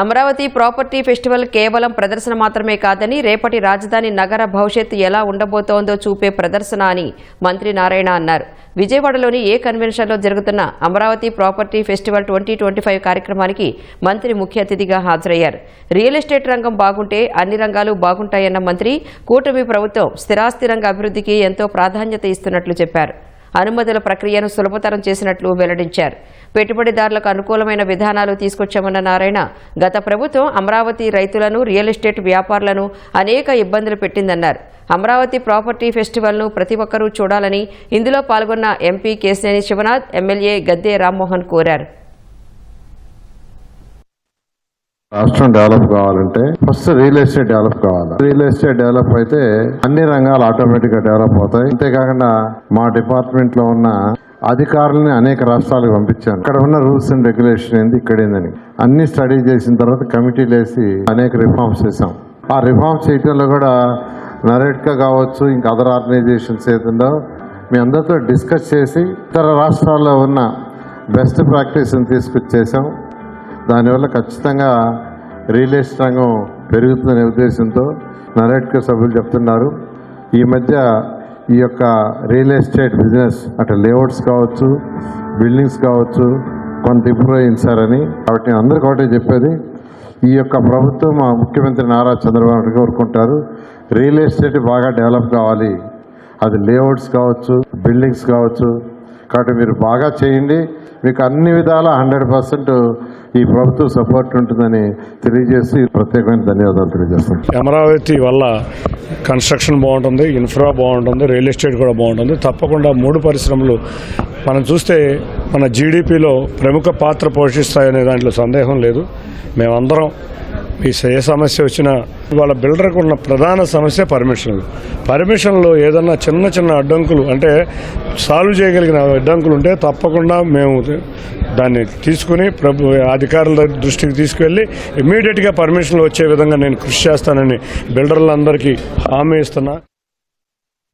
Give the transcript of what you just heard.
Amaravati property festival కేవలం ప్రదర్శన మాత్రమే కాదని రేపటి రాజధాని నగర భవిష్యత్తు ఎలా ఉండబోతోందో చూపే ప్రదర్శన అని మంత్రి నారాయణ అన్నారు. విజయవాడలోని ఏ కన్వెన్షన్లో జరుగుతున్న Amaravati property festival twenty twenty five కార్యక్రమానికి మంత్రి ముఖ్య అతిథిగా హాజరయ్యారు. రియల్ ఎస్టేట్ రంగం బాగుంటే అన్ని రంగాలు బాగుంటాయన్న మంత్రి కూటమి ప్రభుత్వం స్థిరాస్తి రంగ అభివృద్ధికి ఎంతో ప్రాధాన్యత ఇస్తున్నట్లు చెప్పారు. అనుమతుల ప్రక్రియను సులభతరం చేసినట్లు వెల్లడించారు. పెట్టుబడిదారులకు అనుకూలమైన విధానాలు తీసుకొచ్చామన్న నారాయణ గత ప్రభుత్వం అమరావతి రైతులను రియల్ ఎస్టేట్ వ్యాపారులను అనేక ఇబ్బందులు పెట్టిందన్నారు. అమరావతి ప్రాపర్టీ ఫెస్టివల్ను ప్రతి ఒక్కరూ చూడాలని ఇందులో పాల్గొన్న ఎంపీ కేశినేని శివనాథ్ ఎమ్మెల్యే గద్దె రామ్మోహన్ కోరారు. రాష్ట్రం డెవలప్ కావాలంటే ఫస్ట్ రియల్ ఎస్టేట్ డెవలప్ కావాలి. రియల్ ఎస్టేట్ డెవలప్ అయితే అన్ని రంగాలు ఆటోమేటిక్గా డెవలప్ అవుతాయి. అంతేకాకుండా మా డిపార్ట్మెంట్లో ఉన్న అధికారులని అనేక రాష్ట్రాలకు పంపించాను. ఇక్కడ ఉన్న రూల్స్ అండ్ రెగ్యులేషన్ ఏంది? ఇక్కడేందని అన్ని స్టడీ చేసిన తర్వాత కమిటీలు వేసి అనేక రిఫార్మ్స్ చేసాం ఆ రిఫార్మ్స్ చేయటంలో కూడా నరేట్గా కావచ్చు ఇంకా అదర్ ఆర్గనైజేషన్స్ ఏదో మీ అందరితో డిస్కస్ చేసి ఇతర రాష్ట్రాల్లో ఉన్న బెస్ట్ ప్రాక్టీస్ని తీసుకొచ్చేసాం దానివల్ల ఖచ్చితంగా రియల్ ఎస్టేట్ రంగం పెరుగుతుందనే ఉద్దేశంతో నరేట్కో సభ్యులు చెప్తున్నారు. ఈ మధ్య ఈ యొక్క రియల్ ఎస్టేట్ బిజినెస్ అటు లేఅవుట్స్ కావచ్చు బిల్డింగ్స్ కావచ్చు కొంత ఇంప్రూవ్ అయింది సార్ అని కాబట్టి నేను అందరికీ ఒకటే చెప్పేది. ఈ యొక్క ప్రభుత్వం మా ముఖ్యమంత్రి నారా చంద్రబాబు నాయుడు కోరుకుంటారు. రియల్ ఎస్టేట్ బాగా డెవలప్ కావాలి. అది లేఅవుట్స్ కావచ్చు బిల్డింగ్స్ కావచ్చు. కాబట్టి మీరు బాగా చేయండి. మీకు అన్ని విధాల హండ్రెడ్ పర్సెంట్ ఈ ప్రభుత్వం సపోర్ట్ ఉంటుందని తెలియజేసి ప్రత్యేకమైన ధన్యవాదాలు తెలియజేస్తాను అమరావతి వల్ల కన్స్ట్రక్షన్ బాగుంటుంది ఇన్ఫ్రా బాగుంటుంది రియల్ ఎస్టేట్ కూడా బాగుంటుంది. తప్పకుండా మూడు పరిశ్రమలు మనం చూస్తే మన జీడిపిలో ప్రముఖ పాత్ర పోషిస్తాయనే దాంట్లో సందేహం లేదు. మేమందరం ఈ ఏ సమస్య వచ్చినా వాళ్ళ బిల్డర్కు ఉన్న ప్రధాన సమస్య పర్మిషన్లు పర్మిషన్లో ఏదన్నా చిన్న చిన్న అడ్డంకులు అంటే సాల్వ్ చేయగలిగిన అడ్డంకులు ఉంటే తప్పకుండా మేము దాన్ని తీసుకుని ప్రభు అధికారుల దృష్టికి తీసుకువెళ్ళి ఇమీడియట్గా పర్మిషన్లు వచ్చే విధంగా నేను కృషి చేస్తానని బిల్డర్లందరికీ హామీ ఇస్తున్నా.